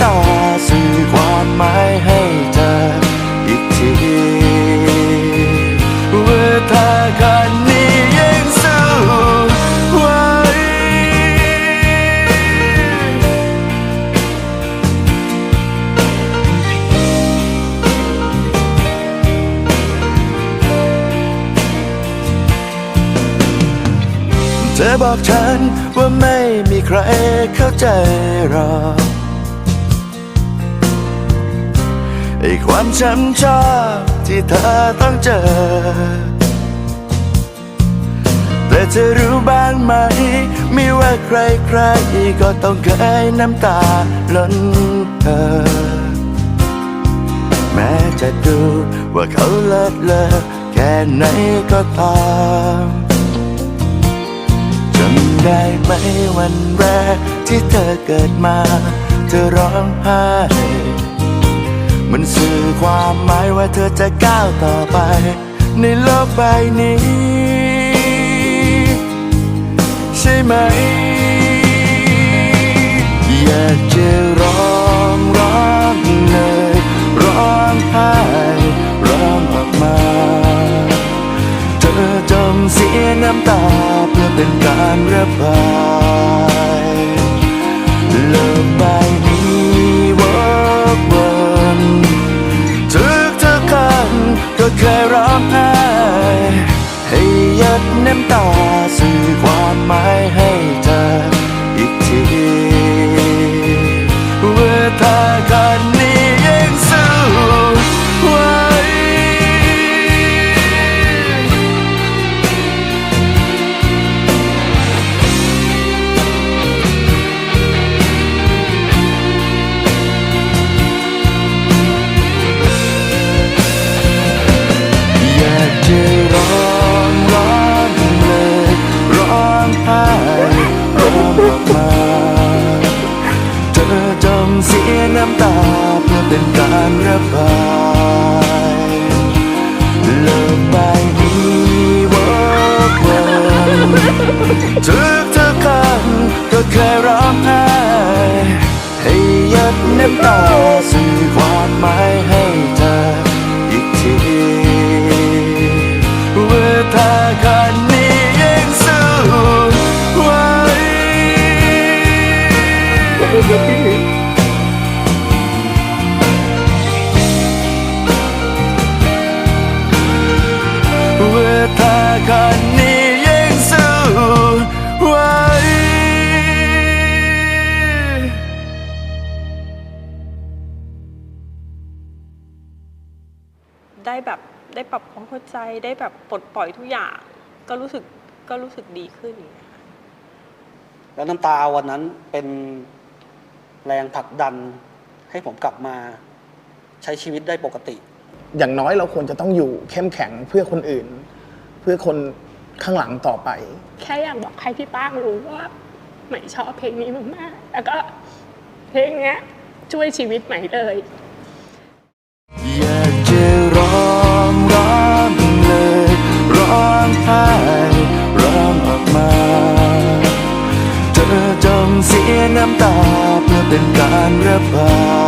ตาสื่อความหมายให้เธออีกทีว่าถ้าคนนี้ยังสู้ไหวเธอบอกฉันว่าไม่มีใครเข้าใจหรอ ไอความช้ำชอกที่เธอต้องเจอ แต่เธอรู้บ้างไหม ไม่ว่าใครใครก็ต้องเคยน้ำตาล้นเธอ แม้จะดูว่าเขาเลิศเลอแค่ไหนก็ตามจำได้ไหมวันแรกที่เธอเกิดมา เธอร้องไห้ มันสื่อความหมายว่าเธอจะก้าวต่อไป ในโลกใบนี้ ใช่ไหม อยากจะร้องร้องเลยร้องไห้ร้องออกมา เธอจงเสียน้ำตาเพื่อเป็นการระบายโลกใบ เคยร้องไห้ให้หยดน้ำตาสื่อความหมายให้เธออีกทีว่า เพื่อเป็นการระบายโลกใบนี้วกวนทุกทุกๆคนก็เคยร้องไห้ให้หยดน้ำตาสื่อความหมายให้เธออีกทีว่าถ้าคนนี้ยังสู้ไว หวว่าถ้าคนนี้ยังสู้ไหวได้แบบได้ปรับความเข้าใจได้แบบปลดปล่อยทุกอย่าง ก็รู้สึกก็รู้สึกดีขึ้น แล้วน้ำตาวันนั้นเป็นแรงผลักดันให้ผมกลับมาใช้ชีวิตได้ปกติ อย่างน้อยเราควรจะต้องอยู่เข้มแข็งเพื่อคนอื่น เพื่อคนข้างหลังต่อไป แค่อยากบอกให้พี่ป้างรู้ว่าใหม่ชอบเพลงนี้มากๆแล้วก็เพลงเนี้ยช่วยชีวิตใหม่เลยอยากจะร้องร้องเลยร้องไห้ร้องออกมาเธอจงเสียน้ำตาเพื่อเป็นการระบาย